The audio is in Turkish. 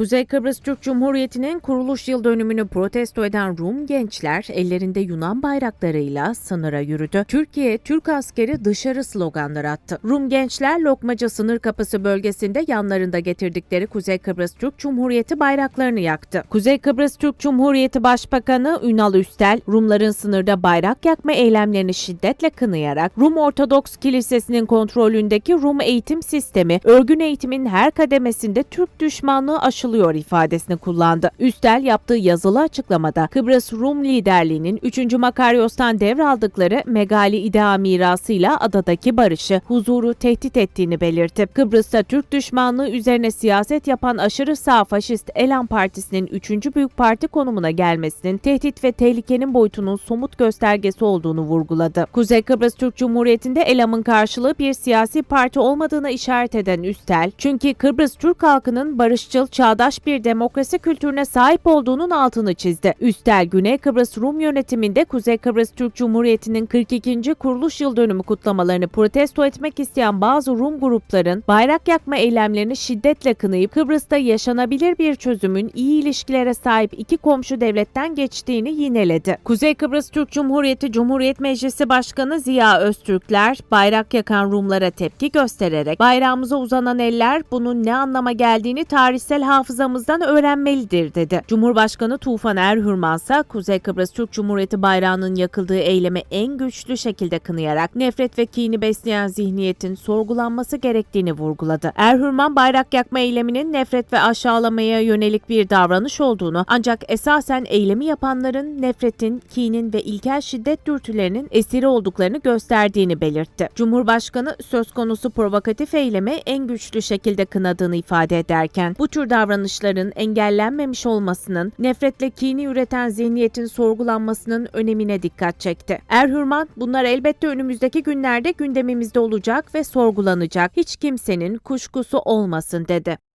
Kuzey Kıbrıs Türk Cumhuriyeti'nin kuruluş yıl dönümünü protesto eden Rum gençler ellerinde Yunan bayraklarıyla sınıra yürüdü. Türkiye, Türk askeri dışarı sloganları attı. Rum gençler Lokmacı sınır kapısı bölgesinde yanlarında getirdikleri Kuzey Kıbrıs Türk Cumhuriyeti bayraklarını yaktı. Kuzey Kıbrıs Türk Cumhuriyeti Başbakanı Ünal Üstel, Rumların sınırda bayrak yakma eylemlerini şiddetle kınayarak Rum Ortodoks Kilisesi'nin kontrolündeki Rum eğitim sistemi, örgün eğitimin her kademesinde Türk düşmanlığı aşılıyor ifadesini kullandı. Üstel yaptığı yazılı açıklamada Kıbrıs Rum liderliğinin 3. Makaryos'tan devraldıkları Megali İdea mirasıyla adadaki barışı, huzuru tehdit ettiğini belirtti. Kıbrıs'ta Türk düşmanlığı üzerine siyaset yapan aşırı sağ faşist Elan Partisi'nin 3. büyük parti konumuna gelmesinin tehdit ve tehlikenin boyutunun somut göstergesi olduğunu vurguladı. Kuzey Kıbrıs Türk Cumhuriyeti'nde Elam'ın karşılığı bir siyasi parti olmadığına işaret eden Üstel, çünkü Kıbrıs Türk halkının barışçıl, çağdaş bir demokrasi kültürüne sahip olduğunun altını çizdi. Üstel, Güney Kıbrıs Rum yönetiminde Kuzey Kıbrıs Türk Cumhuriyeti'nin 42. kuruluş yıl dönümü kutlamalarını protesto etmek isteyen bazı Rum grupların bayrak yakma eylemlerini şiddetle kınayıp Kıbrıs'ta yaşanabilir bir çözümün iyi ilişkilere sahip iki komşu devletten geçtiğini yineledi. Kuzey Kıbrıs Türk Cumhuriyeti Cumhuriyet Meclisi Başkanı Ziya Öztürkler bayrak yakan Rumlara tepki göstererek bayrağımıza uzanan eller bunun ne anlama geldiğini tarihsel hafızamızdan öğrenmelidir dedi. Cumhurbaşkanı Tufan Erhürman ise Kuzey Kıbrıs Türk Cumhuriyeti bayrağının yakıldığı eylemi en güçlü şekilde kınayarak nefret ve kini besleyen zihniyetin sorgulanması gerektiğini vurguladı. Erhürman bayrak yakma eyleminin nefret ve aşağılamaya yönelik bir davranış olduğunu ancak esasen eylemi yapanların nefretin, kinin ve ilkel şiddet dürtülerinin esiri olduklarını gösterdiğini belirtti. Cumhurbaşkanı söz konusu provokatif eylemi en güçlü şekilde kınadığını ifade ederken bu tür davranışların engellenmemiş olmasının nefretle kini üreten zihniyetin sorgulanmasının önemine dikkat çekti. Erhürman bunlar elbette önümüzdeki günlerde gündemimizde olacak ve sorgulanacak. Hiç kimsenin kuşkusu olmasın dedi.